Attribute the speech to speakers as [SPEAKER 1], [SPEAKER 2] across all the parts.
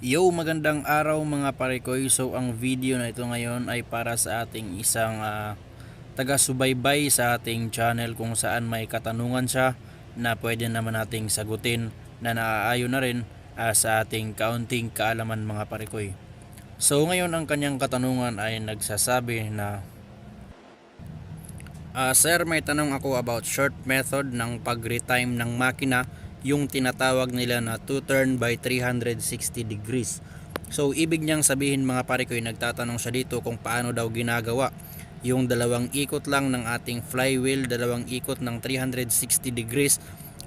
[SPEAKER 1] Yo, magandang araw mga parekoy. So ang video na ito ngayon ay para sa ating isang ah, taga-subaybay sa ating channel kung saan may katanungan siya na pwede naman nating sagutin na naaayon na rin ah, sa ating kaunting kaalaman mga parekoy. So ngayon ang kanyang katanungan ay nagsasabi na Ah, sir, may tanong ako about short method ng pag-retime ng makina, yung tinatawag nila na 2 turn by 360 degrees. So, ibig niyang sabihin mga pare ko, nagtatanong siya dito kung paano daw ginagawa yung dalawang ikot lang ng ating flywheel, dalawang ikot ng 360 degrees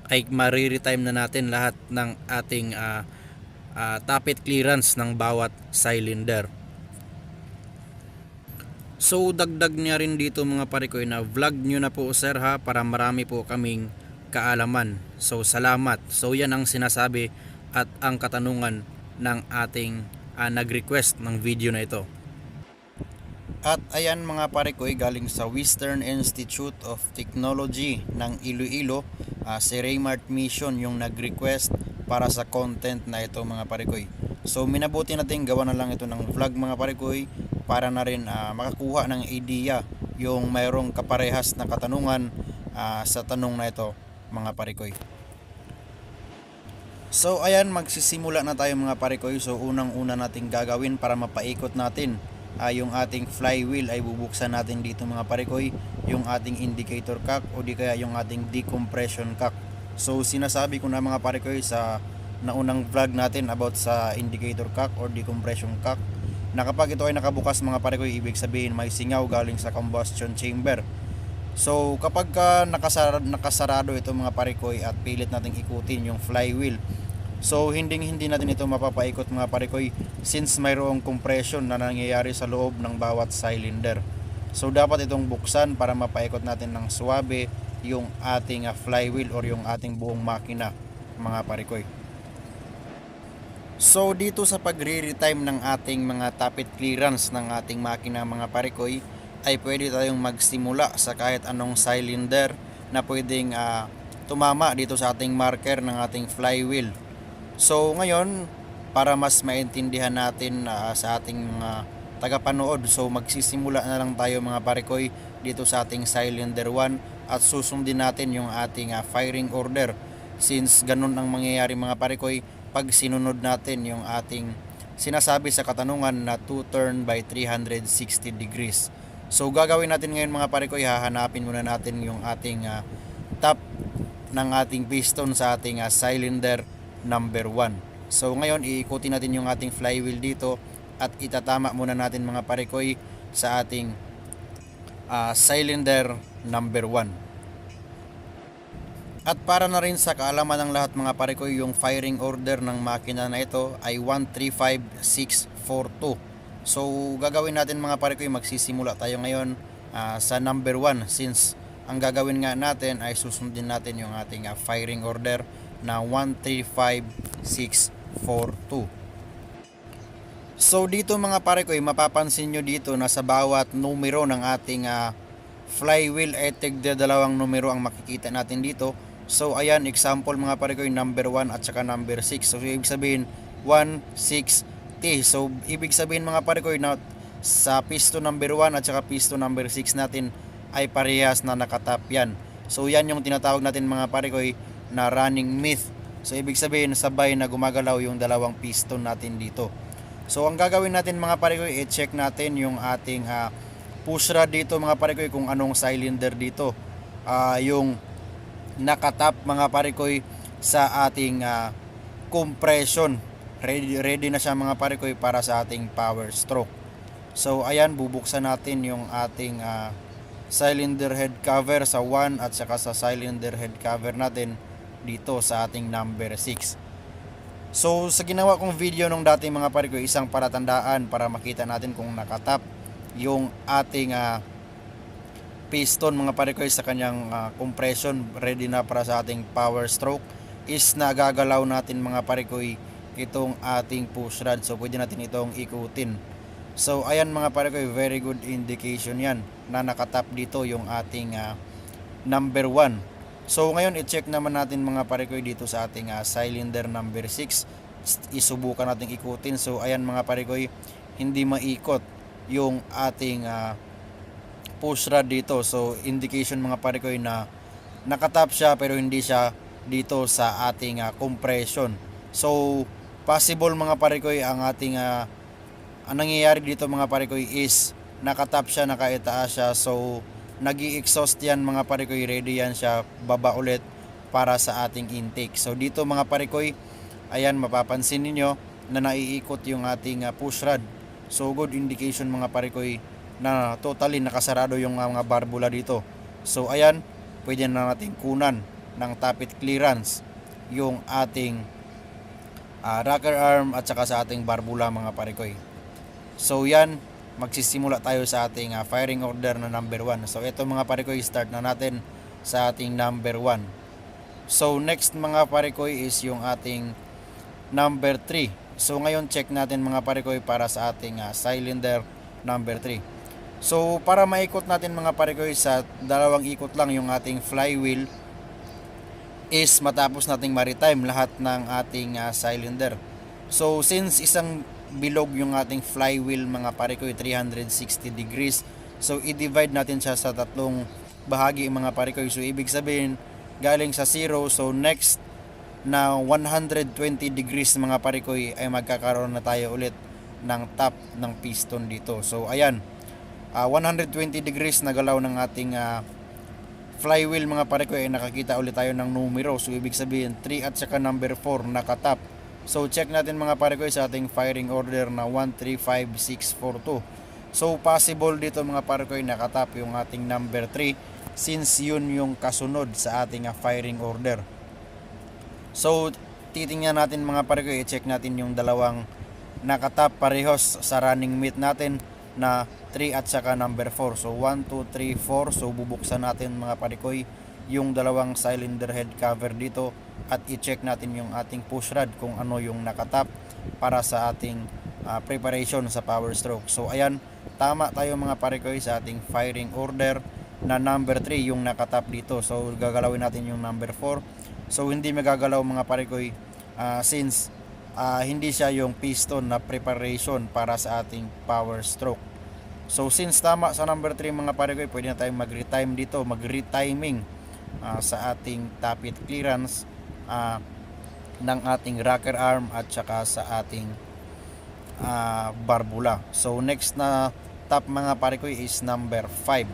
[SPEAKER 1] ay mariretime na natin lahat ng ating ah, ah, tappet clearance ng bawat cylinder. So dagdag niya rin dito mga pare ko na vlog nyo na po sir ha para marami po kaming kaalaman. So salamat. So yan ang sinasabi at ang katanungan ng ating ah, nag-request ng video na ito. At ayan mga pare ko galing sa Western Institute of Technology ng Iloilo, ah, si Raymart Mission yung nag-request para sa content na ito mga pare ko. So minabuti natin gawa na lang ito ng vlog mga pare ko para na rin ah, makakuha ng idea yung mayroong kaparehas na katanungan ah, sa tanong na ito mga parikoy. So ayan magsisimula na tayo mga parikoy. So unang una nating gagawin para mapaikot natin ah, yung ating flywheel ay bubuksan natin dito mga parikoy yung ating indicator cock o di kaya yung ating decompression cock. So sinasabi ko na mga parikoy sa naunang vlog natin about sa indicator cock or decompression cock na kapag ito ay nakabukas mga parikoy ibig sabihin may singaw galing sa combustion chamber. So kapag ka nakasarado, nakasarado ito mga parikoy at pilit nating ikutin yung flywheel So hindi hindi natin ito mapapaikot mga parikoy since mayroong compression na nangyayari sa loob ng bawat cylinder. So dapat itong buksan para mapaikot natin ng suwabe yung ating ah, flywheel or yung ating buong makina mga parikoy. So dito sa pagre-retime ng ating mga tappet clearance ng ating makina mga parikoy ay pwede tayong magsimula sa kahit anong cylinder na pwedeng ah, tumama dito sa ating marker ng ating flywheel. So ngayon, para mas maintindihan natin ah, sa ating mga tagapanood, so magsisimula na lang tayo mga parikoy dito sa ating cylinder 1 at susundin natin yung ating ah, firing order. Since ganun ang mangyayari mga parikoy pag sinunod natin yung ating sinasabi sa katanungan na 2 turn by 360 degrees. So gagawin natin ngayon mga parikoy, hahanapin muna natin yung ating ah, top ng ating piston sa ating ah, cylinder number 1. So ngayon iikutin natin yung ating flywheel dito at itatama muna natin mga parikoy sa ating ah, cylinder number 1. At para na rin sa kaalaman ng lahat mga parikoy, yung firing order ng makina na ito ay 135642. So gagawin natin mga parikoy, magsisimula tayo ngayon ah, sa number 1 since ang gagawin nga natin ay susundin natin yung ating ah, firing order na 135642. So dito mga pare ko, eh, mapapansin nyo dito na sa bawat numero ng ating ah, flywheel ay tigda dalawang numero ang makikita natin dito. So ayan, example mga pare ko, number 1 at saka number 6. So ibig sabihin 1, 6, T. So ibig sabihin mga pare ko, na sa piston number 1 at saka piston number 6 natin ay parehas na nakatap yan. So yan yung tinatawag natin mga pare ko na running myth. So ibig sabihin sabay na gumagalaw yung dalawang piston natin dito. So ang gagawin natin mga pare ko, i-check natin yung ating ah, push rod dito mga pare ko kung anong cylinder dito. Ah, yung nakatap mga pare ko sa ating ah, compression. Ready, ready na siya mga pare ko para sa ating power stroke. So ayan, bubuksan natin yung ating ah, cylinder head cover sa 1 at saka sa cylinder head cover natin dito sa ating number 6. So sa ginawa kong video nung dati mga pare ko, isang palatandaan para makita natin kung nakatap yung ating ah, piston mga pare ko sa kanyang ah, compression ready na para sa ating power stroke is nagagalaw natin mga pare ko itong ating push rod so pwede natin itong ikutin so ayan mga pare ko very good indication yan na nakatap dito yung ating ah, number 1 so ngayon i-check naman natin mga pare ko dito sa ating ah, cylinder number 6 isubukan nating ikutin. So ayan mga pare ko, hindi maikot yung ating ah, push rod dito. So indication mga pare ko na nakatap siya pero hindi siya dito sa ating ah, compression. So possible mga pare ko ang ating ah, ang nangyayari dito mga pare ko is nakatap siya, nakaitaas siya. So nag exhaust yan mga pare ko, ready yan siya baba ulit para sa ating intake. So dito mga pare ayan mapapansin ninyo na naiikot yung ating ah, push rod. So good indication mga pare na totally nakasarado yung ah, mga barbula dito. So ayan, pwede na natin kunan ng tapit clearance yung ating ah, rocker arm at saka sa ating barbula mga pare ko. So yan, magsisimula tayo sa ating ah, firing order na number 1. So ito mga pare ko, start na natin sa ating number 1. So next mga pare ko is yung ating number 3. So ngayon check natin mga pare ko para sa ating ah, cylinder number 3. So para maikot natin mga pare ko sa dalawang ikot lang yung ating flywheel is matapos nating maritime lahat ng ating ah, cylinder. So since isang bilog yung ating flywheel mga pare ko 360 degrees. So i-divide natin siya sa tatlong bahagi mga pare ko. So ibig sabihin galing sa 0 so next na 120 degrees mga pare ko ay magkakaroon na tayo ulit ng top ng piston dito. So ayan. ah, 120 degrees na galaw ng ating ah, flywheel mga pare ko ay nakakita ulit tayo ng numero. So ibig sabihin 3 at saka number 4 nakatap. So check natin mga pare ko sa ating firing order na 135642. So possible dito mga pare ko nakatap yung ating number 3 since yun yung kasunod sa ating ah, firing order. So titingnan natin mga pare ko i-check natin yung dalawang nakatap parehos sa running mate natin na 3 at saka number 4. So 1, 2, 3, 4. So bubuksan natin mga parikoy yung dalawang cylinder head cover dito at i-check natin yung ating push rod kung ano yung nakatap para sa ating ah, preparation sa power stroke. So ayan, tama tayo mga parikoy sa ating firing order na number 3 yung nakatap dito. So gagalawin natin yung number 4. So hindi magagalaw mga parikoy ah, since ah, hindi siya yung piston na preparation para sa ating power stroke. So since tama sa number 3 mga pare ko, pwede na tayong mag-retime dito, mag-retiming ah, sa ating tapit clearance ah, ng ating rocker arm at saka sa ating ah, barbula. So next na top mga pare ko is number 5.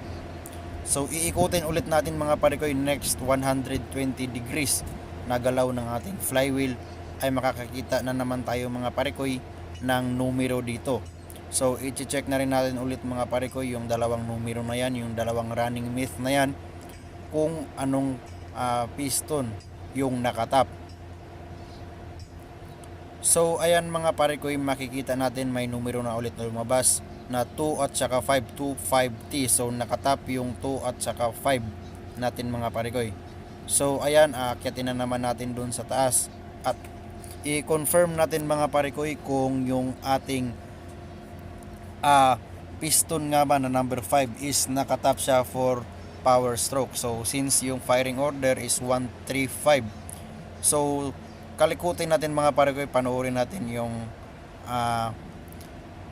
[SPEAKER 1] So iikutin ulit natin mga pare ko yung next 120 degrees na galaw ng ating flywheel ay makakakita na naman tayo mga parekoy ng numero dito. So i-check na rin natin ulit mga parekoy yung dalawang numero na yan, yung dalawang running myth na yan kung anong ah, piston yung nakatap. So ayan mga parekoy makikita natin may numero na ulit na lumabas na 2 at saka 5, 2, 5T. So nakatap yung 2 at saka 5 natin mga parekoy. So ayan, aakyatin na naman natin dun sa taas at i-confirm natin mga parekoy kung yung ating ah piston nga ba na number 5 is nakatap siya for power stroke. So since yung firing order is 135. So kalikutin natin mga parekoy, panoorin natin yung ah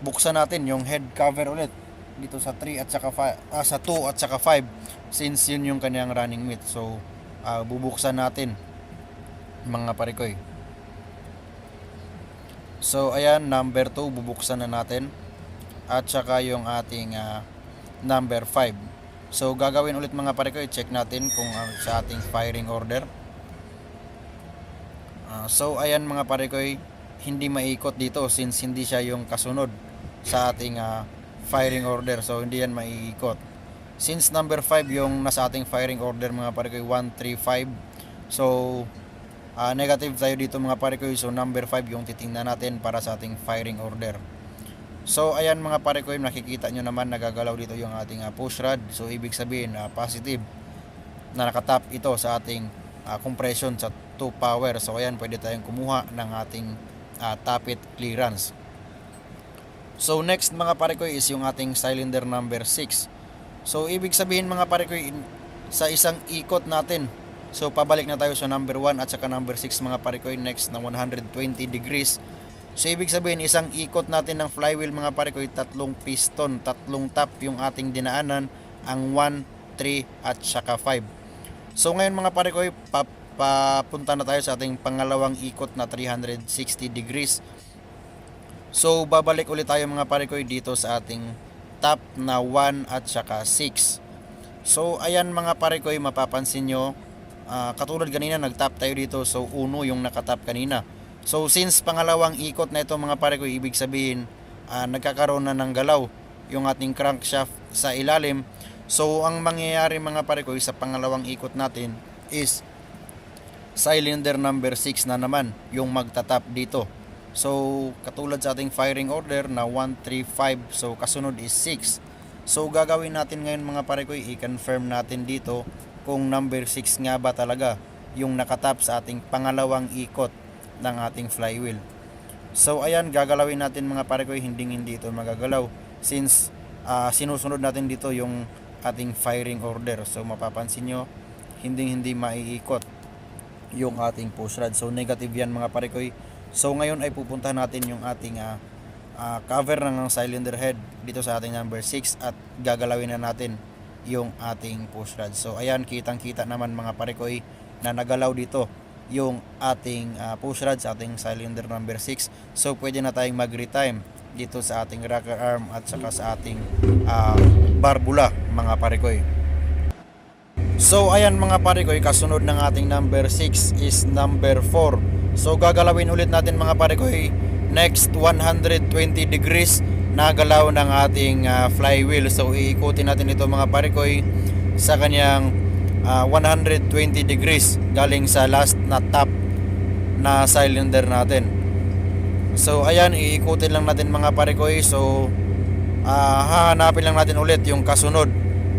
[SPEAKER 1] buksan natin yung head cover ulit dito sa 3 at saka 5 ah, sa 2 at saka 5 since yun yung kanyang running mate. So ah, bubuksan natin mga parekoy. So ayan, number 2 bubuksan na natin. At saka yung ating ah, number 5. So gagawin ulit mga pare ko, i-check natin kung ah, sa ating firing order. Ah, so ayan mga pare ko, hindi maikot dito since hindi siya yung kasunod sa ating ah, firing order. So hindi yan maiikot. Since number 5 yung nasa ating firing order mga pare ko, 135. So Ah, negative tayo dito mga pare ko. So number 5 yung titingnan natin para sa ating firing order. So ayan mga pare ko, nakikita nyo naman nagagalaw dito yung ating ah, push rod. So ibig sabihin ah, positive na nakatap ito sa ating ah, compression sa 2 power. So ayan pwede tayong kumuha ng ating ah, tapit clearance. So next mga pare ko is yung ating cylinder number 6. So ibig sabihin mga pare ko sa isang ikot natin So pabalik na tayo sa number 1 at saka number 6 mga pare next na 120 degrees. So ibig sabihin isang ikot natin ng flywheel mga pare tatlong piston, tatlong tap yung ating dinaanan, ang 1, 3 at saka 5. So ngayon mga pare papunta na tayo sa ating pangalawang ikot na 360 degrees. So babalik ulit tayo mga pare dito sa ating tap na 1 at saka 6. So ayan mga pare mapapansin nyo Ah, katulad kanina nag-tap tayo dito. So uno yung nakatap kanina. So since pangalawang ikot na ito mga pare ko ibig sabihin ah, nagkakaroon na ng galaw yung ating crankshaft sa ilalim. So ang mangyayari mga pare ko sa pangalawang ikot natin is cylinder number 6 na naman yung magtatap dito. So katulad sa ating firing order na 135 so kasunod is 6 so gagawin natin ngayon mga pare ko i-confirm natin dito kung number 6 nga ba talaga yung nakatap sa ating pangalawang ikot ng ating flywheel. So ayan, gagalawin natin mga pare ko, hindi hindi ito magagalaw since ah, sinusunod natin dito yung ating firing order. So mapapansin nyo, hindi hindi maiikot yung ating push rod. So negative yan mga pare ko. So ngayon ay pupunta natin yung ating ah, ah, cover ng cylinder head dito sa ating number 6 at gagalawin na natin yung ating push rod. So ayan, kitang-kita naman mga parekoy na nagalaw dito yung ating ah, push rod sa ating cylinder number 6. So pwede na tayong mag-retime dito sa ating rocker arm at saka sa ating ah, barbula mga parekoy. So ayan mga parekoy, kasunod ng ating number 6 is number 4. So gagalawin ulit natin mga parekoy next 120 degrees nagalaw ng ating ah, flywheel. So iikutin natin ito mga parekoy sa kanyang ah, 120 degrees galing sa last na top na cylinder natin. So ayan, iikutin lang natin mga parekoy. So ah, hahanapin lang natin ulit yung kasunod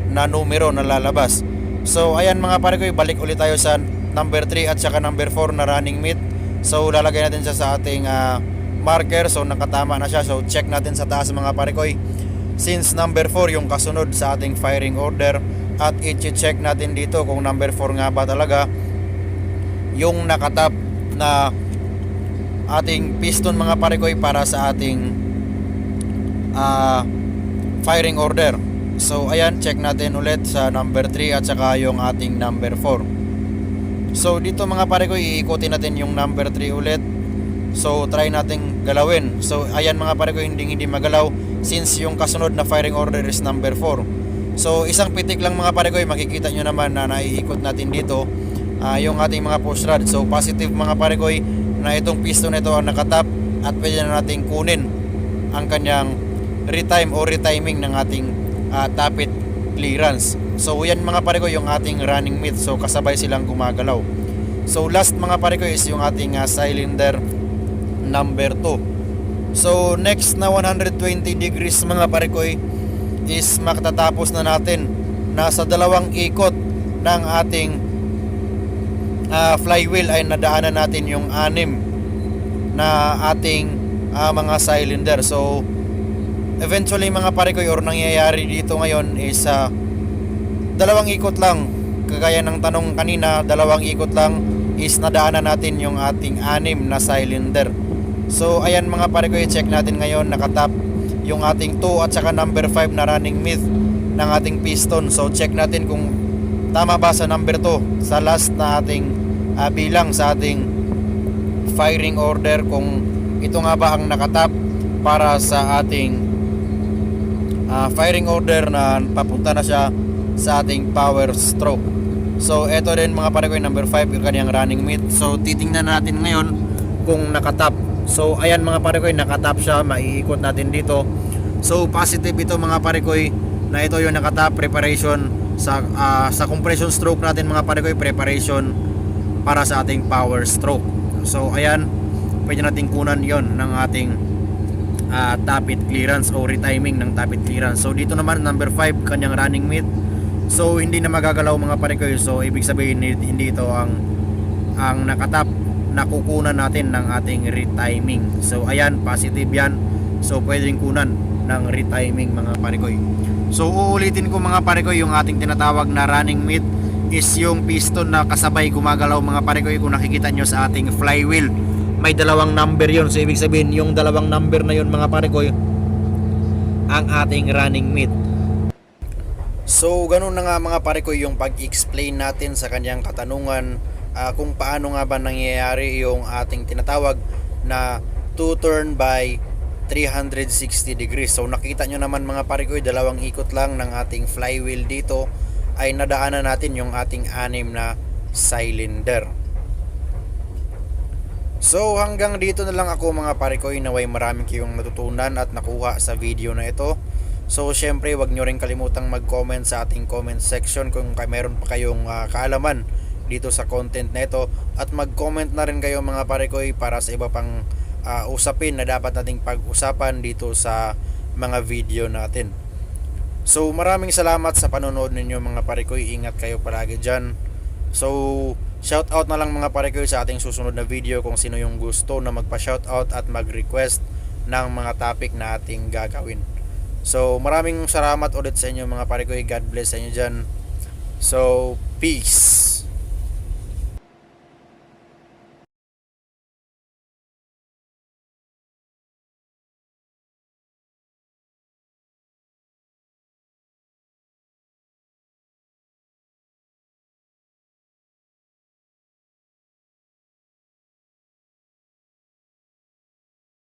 [SPEAKER 1] na numero na lalabas. So ayan mga parekoy, balik ulit tayo sa number 3 at saka number 4 na running meet. So lalagay natin siya sa ating ah, marker. So nakatama na siya. So check natin sa taas mga parekoy since number 4 yung kasunod sa ating firing order at i-check natin dito kung number 4 nga ba talaga yung nakatap na ating piston mga parekoy para sa ating ah, firing order. So ayan check natin ulit sa number 3 at saka yung ating number 4 so dito mga parekoy iikutin natin yung number 3 ulit So try nating galawin. So ayan mga pare ko hindi hindi magalaw since yung kasunod na firing order is number 4. So isang pitik lang mga pare ko makikita nyo naman na naiikot natin dito ah, yung ating mga push rod. So positive mga pare ko na itong piston na ito ang nakatap at pwede na nating kunin ang kanyang retime o retiming ng ating ah, tapit clearance. So yan mga pare ko yung ating running mate. So kasabay silang gumagalaw. So last mga pare ko is yung ating ah, cylinder number 2. So next na 120 degrees mga parekoy is makatatapos na natin nasa dalawang ikot ng ating ah, flywheel ay nadaanan natin yung anim na ating ah, mga cylinder. So eventually mga parekoy or nangyayari dito ngayon is ah, dalawang ikot lang kagaya ng tanong kanina dalawang ikot lang is nadaanan natin yung ating anim na cylinder. So ayan mga pare ko i-check natin ngayon nakatap yung ating 2 at saka number 5 na running myth ng ating piston. So check natin kung tama ba sa number 2 sa last na ating ah, bilang sa ating firing order kung ito nga ba ang nakatap para sa ating ah, firing order na papunta na siya sa ating power stroke. So ito din mga pare ko yung number 5 yung kanyang running mate. So titingnan natin ngayon kung nakatap So ayan mga parekoy, nakatap siya, maiikot natin dito. So positive ito mga parekoy na ito yung nakatap preparation sa ah, sa compression stroke natin mga parekoy, preparation para sa ating power stroke. So ayan, pwede nating kunan 'yon ng ating ah, tapit clearance o retiming ng tapit clearance. So dito naman number 5 kanyang running mate. So hindi na magagalaw mga parekoy. So ibig sabihin hindi ito ang ang nakatap nakukunan natin ng ating retiming. So ayan, positive yan. So pwedeng kunan ng retiming mga parekoy. So uulitin ko mga parekoy yung ating tinatawag na running meet is yung piston na kasabay gumagalaw mga pare ko kung nakikita nyo sa ating flywheel may dalawang number yon so ibig sabihin yung dalawang number na yon mga pare ko ang ating running mate so ganun na nga mga pare ko yung pag-explain natin sa kanyang katanungan ah, kung paano nga ba nangyayari yung ating tinatawag na two turn by 360 degrees. So nakita nyo naman mga pare ko, dalawang ikot lang ng ating flywheel dito ay nadaanan natin yung ating anim na cylinder. So hanggang dito na lang ako mga pare ko, naway marami kayong natutunan at nakuha sa video na ito. So syempre wag nyo rin kalimutang mag-comment sa ating comment section kung meron pa kayong ah, kaalaman dito sa content na ito at mag-comment na rin kayo mga pare ko para sa iba pang ah, usapin na dapat nating pag-usapan dito sa mga video natin. So maraming salamat sa panonood ninyo mga pare ko. Ingat kayo palagi dyan. So shout out na lang mga pare ko sa ating susunod na video kung sino yung gusto na magpa-shout out at mag-request ng mga topic na ating gagawin. So maraming salamat ulit sa inyo mga pare ko. God bless sa inyo dyan. So peace.